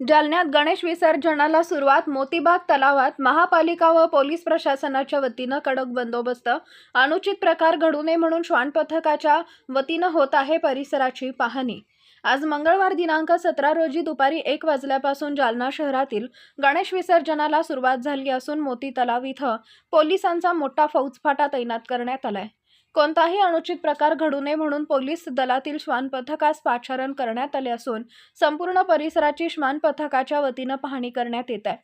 जालन्यात गणेश विसर्जनाला सुरुवात मोतीबाग तलावात महापालिका व पोलीस प्रशासनाच्या वतीनं कडक बंदोबस्त. अनुचित प्रकार घडू नये म्हणून श्वान पथकाच्या वतीनं होत आहे परिसराची पाहणी. आज मंगळवार दिनांक सतरा रोजी दुपारी एक वाजल्यापासून जालना शहरातील गणेश विसर्जनाला सुरुवात झाली असून मोती तलाव इथं पोलिसांचा मोठा फौजफाटा तैनात करण्यात आलाय. कोणताही अनुचित प्रकार घडू नये म्हणून पोलीस दलातील श्वान पथकास पाचारण करण्यात आले असून संपूर्ण परिसराची श्वान पथकाच्या वतीनं पाहणी करण्यात येत आहे.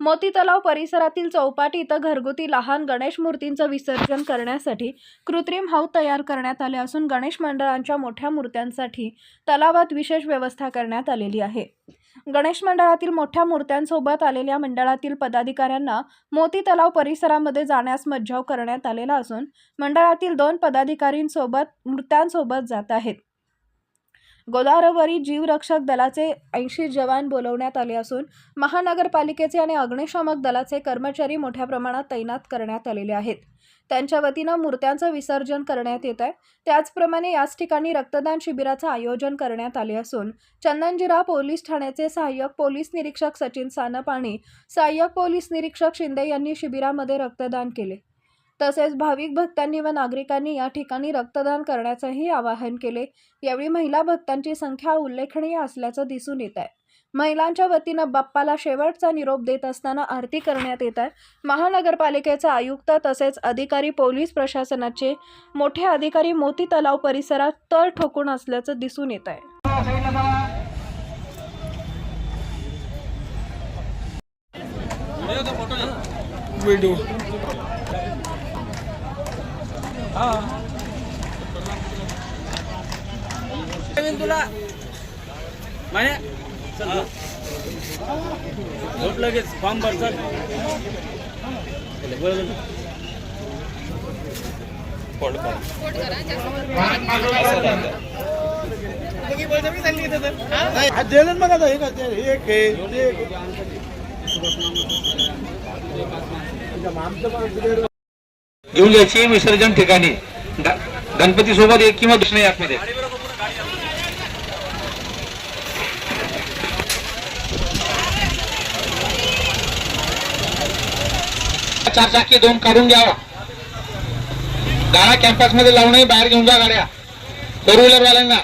मोती तलाव परिसरातील चौपाटी इथं घरगुती लहान गणेश मूर्तींचं विसर्जन करण्यासाठी कृत्रिम हौद तयार करण्यात आले असून गणेश मंडळांच्या मोठ्या मूर्त्यांसाठी तलावात विशेष व्यवस्था करण्यात आलेली आहे. गणेश मंडळातील मोठ्या मूर्त्यांसोबत आलेल्या मंडळातील पदाधिकाऱ्यांना मोती तलाव परिसरामध्ये जाण्यास मज्जाव करण्यात आलेला असून मंडळातील दोन पदाधिकारींसोबत मूर्त्यांसोबत जात आहेत. गोदावरी जीवरक्षक दलाचे ऐंशी जवान बोलवण्यात आले असून महानगरपालिकेचे आणि अग्निशामक दलाचे कर्मचारी मोठ्या प्रमाणात तैनात करण्यात आलेले आहेत. त्यांच्या वतीनं मूर्त्यांचं विसर्जन करण्यात येत आहे. त्याचप्रमाणे याच ठिकाणी रक्तदान शिबिराचं आयोजन करण्यात आले असून चंदनजिरा पोलीस ठाण्याचे सहाय्यक पोलीस निरीक्षक सचिन सानप आणि सहाय्यक पोलीस निरीक्षक शिंदे यांनी शिबिरामध्ये रक्तदान केले. तसेच भाविक भक्तांनी व नागरिकांनी या ठिकाणी रक्तदान करण्याचंही आवाहन केले. यावेळी महिला भक्तांची संख्या उल्लेखनीय असल्याचं दिसून येत आहे. महिलांच्या वतीनं बाप्पाला शेवटचा निरोप देत असताना आरती करण्यात येत आहे. महानगरपालिकेचा आयुक्त तसेच अधिकारी पोलीस प्रशासनाचे मोठे अधिकारी मोती तलाव परिसरात तळ ठोकून असल्याचं दिसून येत आहे. व्हिडिओ तुला. म्हणे झोप लगेच. फॉर्म भरतात दिलं मग आता. हे का ते एक हे ते एक. घेऊन जायची विसर्जन ठिकाणी. गणपती सोबत एक किंवा दुसरे आतमध्ये चार चाकी दोन काढून घ्यावा. गाडा कॅम्पसमध्ये लावू बाहेर घेऊन जा गाड्या. फोर व्हीलर वाल्यांना.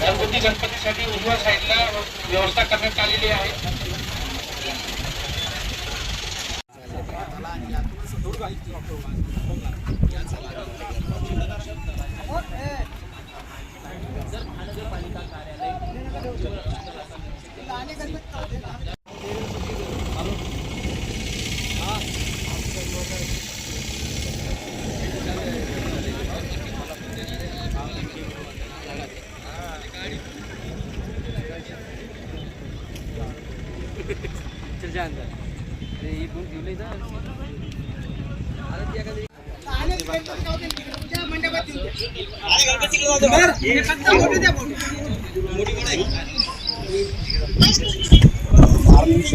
घरगुती गणपतीसाठी उजव्या साईडला व्यवस्था करण्यात आलेली आहे. चल ಶಾಂತ ಈ ಗುಂಪು ಇಲ್ಲಿ ಆರು ನಿಮಿಷ